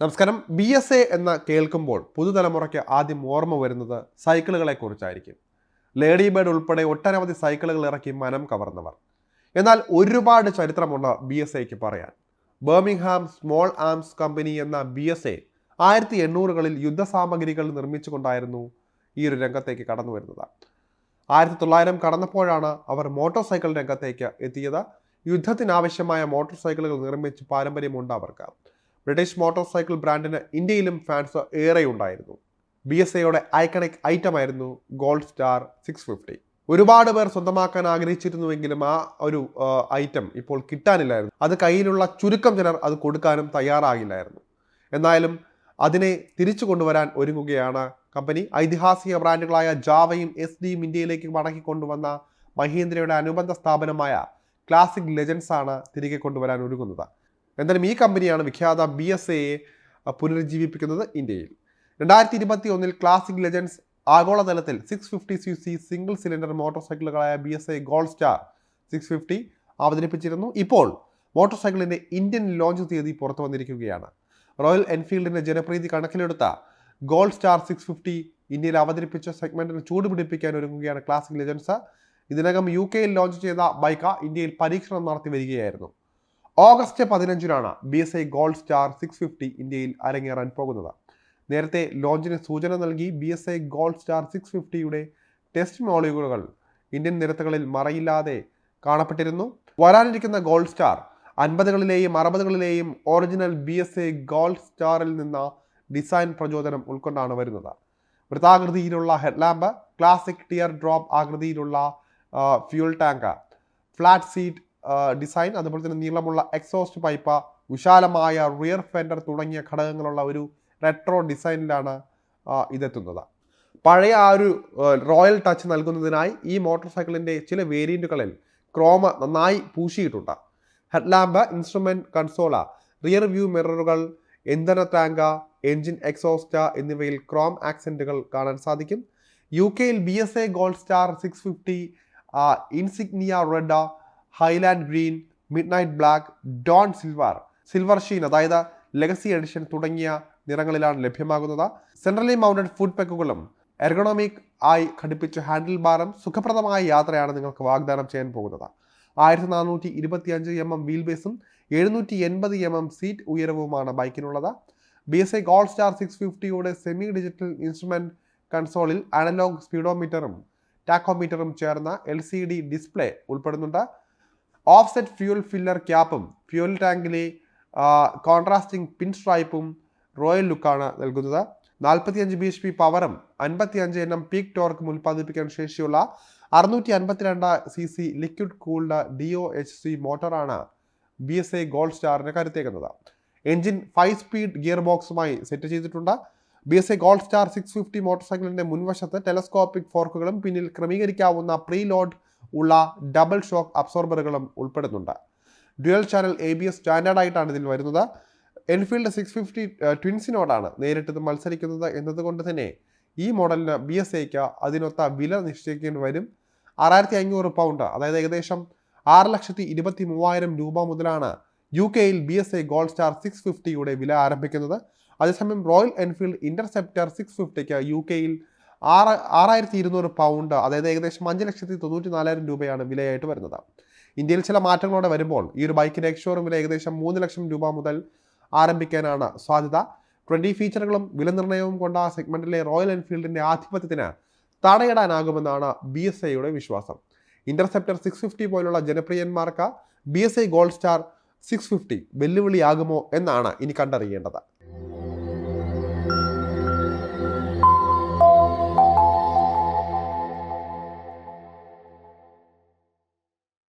നമസ്കാരം. B S A എന്ന് കേൾക്കുമ്പോൾ പുതുതലമുറയ്ക്ക് ആദ്യം ഓർമ്മ വരുന്നത് സൈക്കിളുകളെ കുറിച്ചായിരിക്കും ലേഡി ബേഡ് ഉൾപ്പെടെ ഒട്ടനവധി സൈക്കിളുകൾ ഇറക്കി മനം കവർന്നവർ. എന്നാൽ ഒരുപാട് ചരിത്രമുള്ള ബി എസ് എക്ക് പറയാൻ. ബർമിംഗ്ഹാം സ്മോൾ ആംസ് കമ്പനി എന്ന ബി എസ് എ ആയിരത്തി എണ്ണൂറുകളിൽ യുദ്ധസാമഗ്രികൾ നിർമ്മിച്ചുകൊണ്ടായിരുന്നു ഈ ഒരു രംഗത്തേക്ക് കടന്നു വരുന്നത്. ആയിരത്തി തൊള്ളായിരം കടന്നപ്പോഴാണ് അവർ മോട്ടോർ സൈക്കിൾ രംഗത്തേക്ക് എത്തിയത്. യുദ്ധത്തിനാവശ്യമായ മോട്ടോർ സൈക്കിളുകൾ നിർമ്മിച്ച് പാരമ്പര്യമുണ്ട് അവർക്ക്. ബ്രിട്ടീഷ് മോട്ടോർ സൈക്കിൾ ബ്രാൻഡിന് ഇന്ത്യയിലും ഫാൻസ് ഏറെ ഉണ്ടായിരുന്നു ബി എസ് എയുടെ ഐക്കണിക് ഐറ്റമായിരുന്നു ഗോൾഡ് സ്റ്റാർ സിക്സ് ഫിഫ്റ്റി ഒരുപാട് പേർ സ്വന്തമാക്കാൻ ആഗ്രഹിച്ചിരുന്നുവെങ്കിലും ആ ഒരു ഐറ്റം ഇപ്പോൾ കിട്ടാനില്ലായിരുന്നു. അത് കയ്യിലുള്ള ചുരുക്കം ചിലർ അത് കൊടുക്കാനും തയ്യാറാകില്ലായിരുന്നു എന്നാലും അതിനെ തിരിച്ചു കൊണ്ടുവരാൻ ഒരുങ്ങുകയാണ് കമ്പനി. ഐതിഹാസിക ബ്രാൻഡുകളായ ജാവയും എസ് ഡിയും ഇന്ത്യയിലേക്ക് മടക്കി കൊണ്ടുവന്ന മഹീന്ദ്രയുടെ അനുബന്ധ സ്ഥാപനമായ ക്ലാസിക് ലെജൻസ് ആണ് തിരികെ കൊണ്ടുവരാൻ ഒരുങ്ങുന്നത്. എന്തായാലും ഈ കമ്പനിയാണ് വിഖ്യാത ബി എസ് എയെ പുനരുജ്ജീവിപ്പിക്കുന്നത് ഇന്ത്യയിൽ. രണ്ടായിരത്തി ഇരുപത്തി ഒന്നിൽ ക്ലാസിക് ലെജൻഡ്സ് ആഗോളതലത്തിൽ six fifty C C single cylinder motor സൈക്കിളുകളായ B S A gold star six fifty അവതരിപ്പിച്ചിരുന്നു. ഇപ്പോൾ മോട്ടോർ സൈക്കിളിന്റെ ഇന്ത്യൻ ലോഞ്ച് തീയതി പുറത്തു വന്നിരിക്കുകയാണ്. റോയൽ എൻഫീൽഡിന്റെ ജനപ്രീതി കണക്കിലെടുത്ത ഗോൾഡ് സ്റ്റാർ സിക്സ് ഫിഫ്റ്റി ഇന്ത്യയിൽ അവതരിപ്പിച്ച സെഗ്മെന്റിന് ചൂടുപിടിപ്പിക്കാൻ ഒരുങ്ങുകയാണ് ക്ലാസിക് ലെജൻസ് ഇതിനകം യു കെയിൽ ലോഞ്ച് ചെയ്ത ബൈക്ക് ഇന്ത്യയിൽ പരീക്ഷണം നടത്തി വരികയായിരുന്നു. ഓഗസ്റ്റ് പതിനഞ്ചിനാണ് B S A gold star six fifty ഇന്ത്യയിൽ അരങ്ങേറാൻ പോകുന്നത്. നേരത്തെ ലോഞ്ചിന് സൂചന നൽകി B S A gold star six ഫിഫ്റ്റിയുടെ test മോളികളുകൾ ഇന്ത്യൻ നിരത്തുകളിൽ മറയില്ലാതെ കാണപ്പെട്ടിരുന്നു. വരാനിരിക്കുന്ന ഗോൾഡ് സ്റ്റാർ അൻപതുകളിലെയും അറുപതുകളിലെയും original B S A gold സ്റ്റാറിൽ നിന്ന ഡിസൈൻ പ്രചോദനം ഉൾക്കൊണ്ടാണ് വരുന്നത്. വൃത്താകൃതിയിലുള്ള ഹെഡ്ലാമ്പ് ക്ലാസിക് ടിയർ ഡ്രോപ്പ് ആകൃതിയിലുള്ള fuel tank flat seat design അതുപോലെ തന്നെ നീളമുള്ള എക്സോസ്റ്റ് പൈപ്പ് വിശാലമായ റിയർ ഫെൻഡർ തുടങ്ങിയ ഘടകങ്ങളുള്ള ഒരു റെട്രോ ഡിസൈനിലാണ് ഇതെത്തുന്നത്. പഴയ ആ ഒരു റോയൽ ടച്ച് നൽകുന്നതിനായി ഈ മോട്ടോർ സൈക്കിളിന്റെ ചില വേരിയന്റുകളിൽ ക്രോമ നന്നായി പൂശിയിട്ടുണ്ട്. ഹെഡ്ലാമ്പ് ഇൻസ്ട്രുമെന്റ് കൺസോള റിയർ വ്യൂ മിററുകൾ ഇന്ധന ടാങ്ക് എൻജിൻ എക്സോസ്റ്റ എന്നിവയിൽ ക്രോം ആക്സെന്റുകൾ കാണാൻ സാധിക്കും. യു കെയിൽ B S A gold star six fifty insignia red highland green midnight black dawn silver silver sheen അതായത് ലെഗസി എഡിഷൻ തുടങ്ങിയ നിറങ്ങളിലാണ് ലഭ്യമാകുന്നത്. സെൻട്രലി മൗണ്ടഡ് ഫുഡ് പെക്കുകളും എർഗണോമിക് ആയി ഘടിപ്പിച്ച ഹാൻഡിൽ ബാറും സുഖപ്രദമായ യാത്രയാണ് നിങ്ങൾക്ക് വാഗ്ദാനം ചെയ്യാൻ പോകുന്നത്. ആയിരത്തി നാനൂറ്റി ഇരുപത്തി അഞ്ച് എം എം വീൽ ബേസും എഴുന്നൂറ്റി എൺപത് എം എം സീറ്റ് ഉയരവുമാണ് ബൈക്കിനുള്ളത്. B S A Gold Star six ഫിഫ്റ്റിയുടെ semi digital instrument കൺസോളിൽ അനലോഗ് സ്പീഡോമീറ്ററും ടാക്കോമീറ്ററും ചേർന്ന എൽ സി ഡി ഡിസ്പ്ലേ ഉൾപ്പെടുന്നുണ്ട്. ഓഫ്സെറ്റ് ഫ്യൂൽ ഫില്ലർ ക്യാപ്പും ഫ്യൂൽ ടാങ്കിലെ കോൺട്രാസ്റ്റിംഗ് പിൻ സ്ട്രൈപ്പും റോയൽ ലുക്കാണ് നൽകുന്നത്. നാൽപ്പത്തിയഞ്ച് ബി എച്ച് പി പവറും അൻപത്തിയഞ്ച് എണ്ണം പീക്ക് ടോർക്കും ഉൽപ്പാദിപ്പിക്കാൻ ശേഷിയുള്ള അറുന്നൂറ്റി അൻപത്തിരണ്ട് C C liquid cooled D O H C മോട്ടറാണ് B S I gold സ്റ്റാറിന് കരുത്തേക്കുന്നത്. എഞ്ചിൻ ഫൈവ് സ്പീഡ് ഗിയർ ബോക്സുമായി സെറ്റ് ചെയ്തിട്ടുണ്ട്. B S A gold star six fifty motor സൈക്കിളിന്റെ മുൻവശത്ത് ടെലസ്കോപ്പിക് ഫോർക്കുകളും പിന്നിൽ ക്രമീകരിക്കാവുന്ന പ്രീ ലോഡ് ഉള്ള ഡബിൾ ഷോക്ക് അബ്സോർബറുകളും ഉൾപ്പെടുന്നുണ്ട്. Dual channel A B S സ്റ്റാൻഡേർഡായിട്ടാണ് ഇതിൽ വരുന്നത്. എൻഫീൽഡ് സിക്സ് ഫിഫ്റ്റി ട്വിൻസിനോടാണ് നേരിട്ട് മത്സരിക്കുന്നത് എന്നതുകൊണ്ട് തന്നെ ഈ മോഡലിന് ബി എസ് എക്ക് അതിനൊത്ത വില നിശ്ചയിക്കേണ്ടി വരും. ആറായിരത്തി അഞ്ഞൂറ് പൗണ്ട് അതായത് ഏകദേശം ആറ് ലക്ഷത്തി ഇരുപത്തി മൂവായിരം രൂപ മുതലാണ് യു കെയിൽ B S A gold star six ഫിഫ്റ്റിയുടെ വില ആരംഭിക്കുന്നത്. അതേസമയം റോയൽ എൻഫീൽഡ് ഇന്റർസെപ്റ്റർ സിക്സ് ഫിഫ്റ്റിക്ക് യു കെയിൽ ആറ് ആറായിരത്തി ഇരുന്നൂറ് പൗണ്ട് അതായത് ഏകദേശം അഞ്ച് ലക്ഷത്തി തൊണ്ണൂറ്റി നാലായിരം രൂപയാണ് വിലയായിട്ട് വരുന്നത്. ഇന്ത്യയിൽ ചില മാറ്റങ്ങളോടെ വരുമ്പോൾ ഈ ഒരു ബൈക്കിന്റെ എക്സ്ഷോറും വില ഏകദേശം മൂന്ന് ലക്ഷം രൂപ മുതൽ ആരംഭിക്കാനാണ് സാധ്യത. ട്വന്റി ഫീച്ചറുകളും വിലനിർണയവും കൊണ്ട് ആ സെഗ്മെന്റിലെ റോയൽ എൻഫീൽഡിന്റെ ആധിപത്യത്തിന് തടയിടാനാകുമെന്നാണ് ബി എസ് ഐയുടെ വിശ്വാസം. ഇന്റർസെപ്റ്റർ സിക്സ് ഫിഫ്റ്റി പോലുള്ള ജനപ്രിയന്മാർക്ക് B S A gold star six fifty വെല്ലുവിളിയാകുമോ എന്നാണ് ഇനി കണ്ടറിയേണ്ടത്.